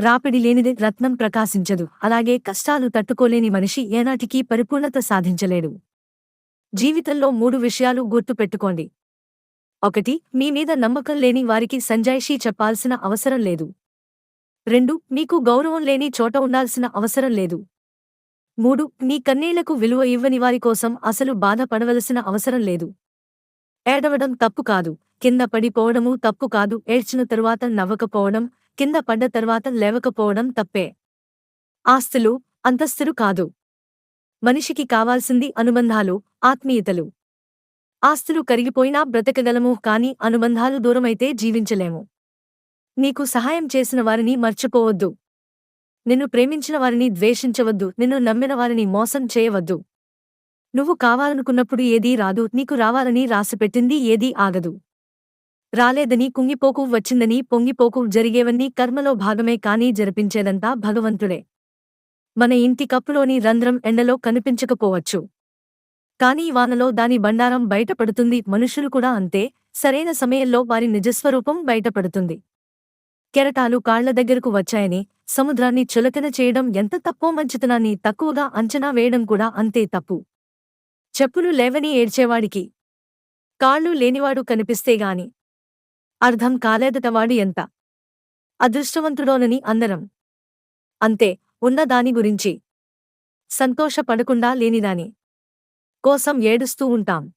రాపిడి లేనిదే రత్నం ప్రకాశించదు. అలాగే కష్టాలు తట్టుకోలేని మనిషి ఏనాటికీ పరిపూర్ణత సాధించలేడు. జీవితంలో మూడు విషయాలు గుర్తుపెట్టుకోండి ఒకటి మీ మీద నమ్మకం లేని వారికి సంజాయిషీ చెప్పాల్సిన అవసరం లేదు. రెండు మీకు గౌరవం లేని చోట ఉండాల్సిన అవసరం లేదు. మూడు మీ కన్నీళ్ళకు విలువ ఇవ్వని వారి కోసం అసలు బాధపడవలసిన అవసరం లేదు. ఏడవడం తప్పు కాదు. కింద పడిపోవడమూ తప్పు కాదు. ఏడ్చిన తరువాత నవ్వకపోవడం కింద పడ్డ తర్వాత లేవకపోవడం తప్పే. ఆస్తులు అంతస్తులు కాదు. మనిషికి కావాల్సింది అనుబంధాలు ఆత్మీయతలు. ఆస్తులు కరిగిపోయినా బ్రతకగలము కాని అనుబంధాలు దూరమైతే జీవించలేము. నీకు సహాయం చేసిన వారిని మర్చిపోవద్దు. నిన్ను ప్రేమించిన వారిని ద్వేషించవద్దు. నిన్ను నమ్మిన వారిని మోసం చేయవద్దు. నువ్వు కావాలనుకున్నప్పుడు ఏదీ రాదు. నీకు రావాలని రాసిపెట్టింది ఏదీ ఆగదు. రాలేదని కుంగిపోకు వచ్చిందని పొంగిపోకు జరిగేవన్నీ కర్మలో భాగమే కానీ జరిపించేదంతా భగవంతుడే. మన ఇంటి కప్పులోని రంధ్రం ఎండలో కనిపించకపోవచ్చు. కానీ వానలో దాని బండారం బయటపడుతుంది మనుషులు కూడా అంతే. సరైన సమయంలో వారి నిజస్వరూపం బయటపడుతుంది. కెరటాలు కాళ్ళ దగ్గరకు వచ్చాయని సముద్రాన్ని చులకన చేయడం ఎంత తప్పో మంచితనాన్ని తక్కువగా అంచనా వేయడం కూడా అంతే తప్పు. చెప్పులు లేవని ఏడ్చేవాడికి. కాళ్ళు లేనివాడు కనిపిస్తేగాని అర్థం కాలేదటవాడు ఎంత? అదృష్టవంతుడోనని అందరం. అంతే ఉన్న దాని గురించి. సంతోషపడకుండా లేనిదాని. కోసం ఏడుస్తూ ఉంటాం.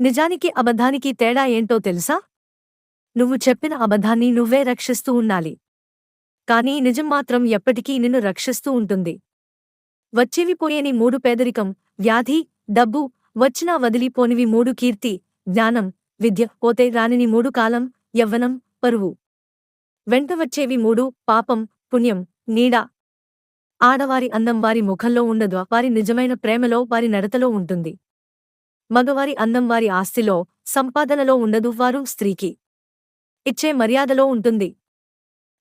నిజానికి అబద్ధానికి తేడా ఏంటో తెలుసా? నువ్వు చెప్పిన అబద్ధాన్ని నువ్వే రక్షిస్తూ ఉండాలి. కానీ నిజం మాత్రం ఎప్పటికీ నిన్ను రక్షిస్తూ ఉంటుంది. వచ్చేవిపోయేని మూడు పేదరికం వ్యాధి డబ్బు వచ్చినా వదిలిపోనివి మూడు కీర్తి జ్ఞానం విద్య పోతే రానిని మూడు కాలం యవ్వనం పరువు. వెంట వచ్చేవి మూడు పాపం పుణ్యం నీడ. ఆడవారి అందం వారి ముఖంలో ఉండదు వారి నిజమైన ప్రేమలో వారి నడతలో ఉంటుంది. మగవారి అందం వారి ఆస్తిలో సంపాదనలో ఉండదు వారు స్త్రీకి. ఇచ్చే మర్యాదలో ఉంటుంది.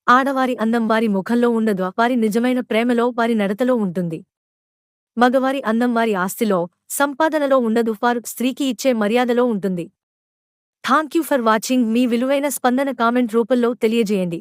ఆడవారి అందం వారి ముఖంలో ఉండదు వారి నిజమైన ప్రేమలో వారి నడతలో ఉంటుంది. మగవారి అందం వారి ఆస్తిలో సంపాదనలో ఉండదు వారు స్త్రీకి ఇచ్చే మర్యాదలో ఉంటుంది. థ్యాంక్ యూ ఫర్ వాచింగ్ మీ విలువైన స్పందన కామెంట్ రూపంలో తెలియజేయండి.